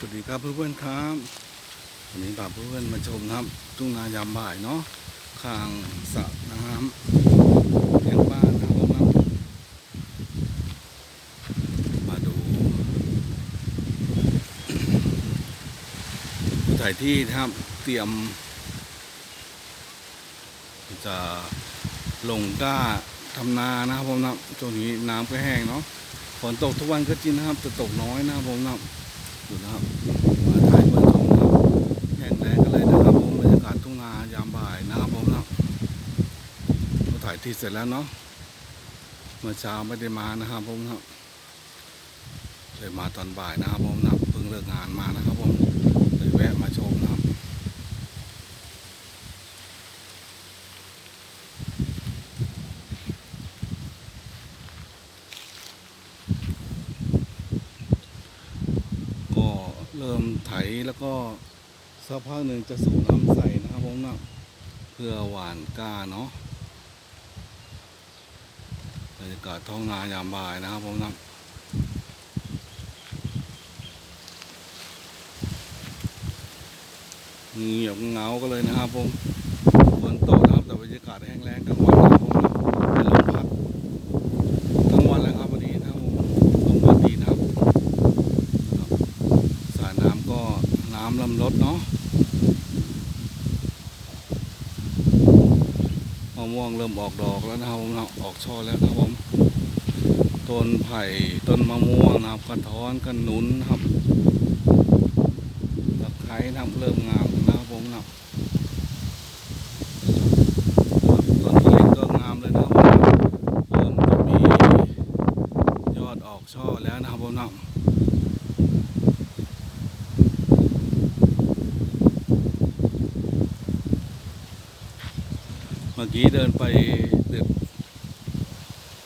สวัสดีครับเพื่อนๆครับวันนี้พาเพื่อนๆมาชมนะครับ ทุ่งนายามบ่ายเนาะข้างสระน้ำแห่งบ้านนะครับมาดูผู้ถ่ายที่นะครับเตรียม จะลงกล้าทำนานะครับผมนะช่วงนี้น้ำก็แห้งเนาะฝนตกทุกวันก็จริงนะครับแต่ตกน้อยนะครับผมนะ ดูนะครับมาถ่ายเพื่อนชมนะครับแห้งแล้งกันเลยนะครับผมบรรยากาศทุ่งนายามบ่ายนะครับผมนะเราถ่ายที่เสร็จแล้วเนาะเมื่อเช้าไม่ได้มานะครับผมครับเลยมาตอนบ่ายนะครับผมนะเพิ่งเลิกงานมานะครับผมเลยแวะมาชมนะครับก็ เริ่มไถแล้วก็สักพักหนึ่งจะสูบน้ำใส่นะครับผมนะเพื่อหวานก้าเนาะบรรยากาศท้องนายามบ่ายนะครับผมนะเงียบเงากันเลยนะครับผมฝนตกนะครับแต่บรรยากาศแห้งแล้งกลางวันนะครับผมนะเป็นลมพัดทั้งวันเลยครับวันนี้นะครับผมลมพัดดีนะครับนะครับสายน้ำก็ น้ำลำรถเนาะมะม่วงเริ่มออกดอกแล้วนะครับผมนะออกช่อแล้วนะครับผมต้นไผ่ต้นมะม่วงนะครับกระท้อนกระหนุนนะครับตะไคร้นะครับเริ่มงามนะครับผมนะครับทุเรียนก็งามเลยนะครับผมเริ่มจะมียอดออกช่อแล้วนะครับผมนะ เมื่อกี้เดินไปเด็ด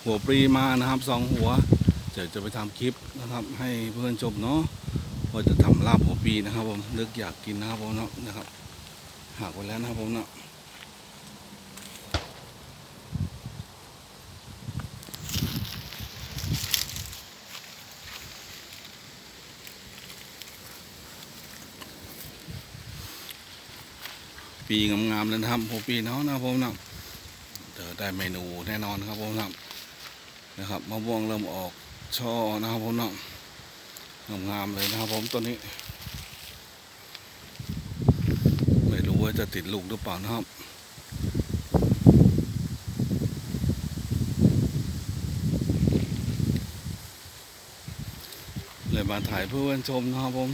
หัวปรีมานะครับสองหัวเดี๋ยวจะไปทำคลิปนะครับให้เพื่อนชมเนาะว่าจะทำลาบหัวปีนะครับผมนึกอยากกินนะครับผมเนาะนะครับหักไว้แล้วนะครับผมเนาะ ปีงามๆเลยนะครับหัวปีเนาะนะผมนะเดี๋ยวได้เมนูแน่นอนครับผมนะนะครับมะม่วงเริ่มออกช่อนะครับผมนะงามๆเลยนะครับผมตัวนี้ ไม่รู้ว่าจะติดลูกหรือเปล่านะครับเลยมาถ่ายเพื่อนชมนะครับผม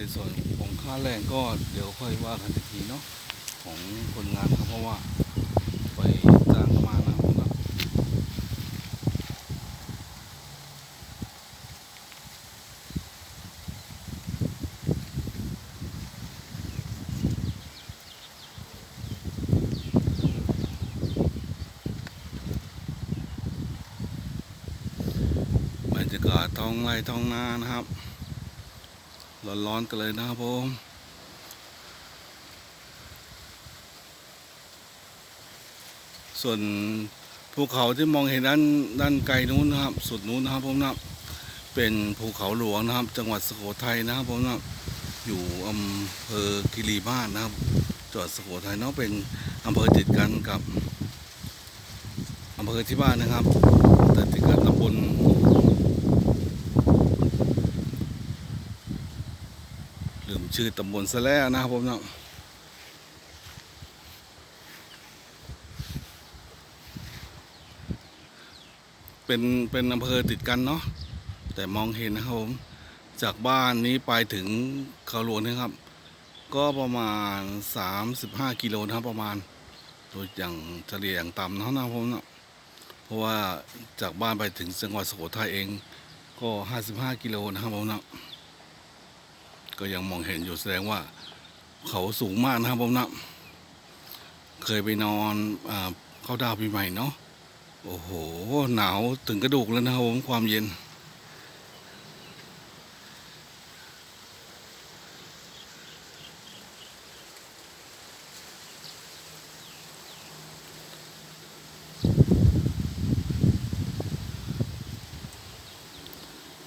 ในส่วนของ ค่าแรงก็เดี๋ยวค่อยว่ากันอีกทีเนาะของคนงานครับเพราะว่าไปจ้างเขามานะครับบรรยากาศท้องไร่ท้องนานะครับ ร้อนๆกันเลยนะครับผมส่วนภูเขาที่มองเห็นด้านด้านไกลนู้นนะครับ สุดนู้นนะครับผมนะเป็นภูเขาหลวงนะครับ จังหวัดสุโขทัยนะครับผมนะอยู่อำเภอกิริมาศนะครับจังหวัดสุโขทัยเนาะเป็นอำเภอติดกันกับอำเภอที่บ้านนะครับแต่ติดกับตำบล ลืมชื่อตำบลซะแล้วนะครับผมเนาะเป็นเป็นอำเภอติดกันเนาะแต่มองเห็นนะครับผมจากบ้านนี้ไปถึงเขาหลวงนะครับ ก็ประมาณ 35 กิโลนะครับประมาณโดยอย่างเฉลี่ยอย่างต่ำเนาะนะครับผมเนาะเพราะว่าจากบ้านไปถึงจังหวัดสุโขทัยเองก็ 55 กิโลนะครับผมเนาะ ก็ยังมองเห็นอยู่แสดงว่า เขาสูงมากนะครับผมนะเคยไปนอนอเข้าดาวปีใหม่เนาะโอ้โห หนาวถึงกระดูกแล้วนะครับผมความเย็น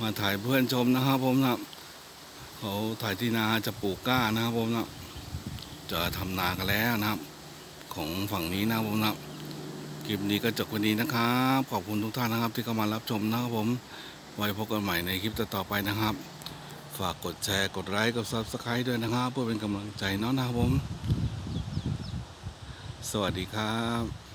มาถ่ายเพื่อนชมนะครับผมนะ เขาถ่ายที่นาจะปลูกกล้านะครับผมนะจะทำนากันแล้วนะครับ ของฝั่งนี้นะครับผมนะคลิปนี้ก็จบวันนี้นะครับ ขอบคุณทุกท่านนะครับ ที่เข้ามารับชมนะครับผม ไว้พบกันใหม่ในคลิปต่อไปนะครับ ฝากกดแชร์กดไลค์กด subscribe ด้วยนะครับ เพื่อเป็นกำลังใจเนาะนะครับผม สวัสดีครับ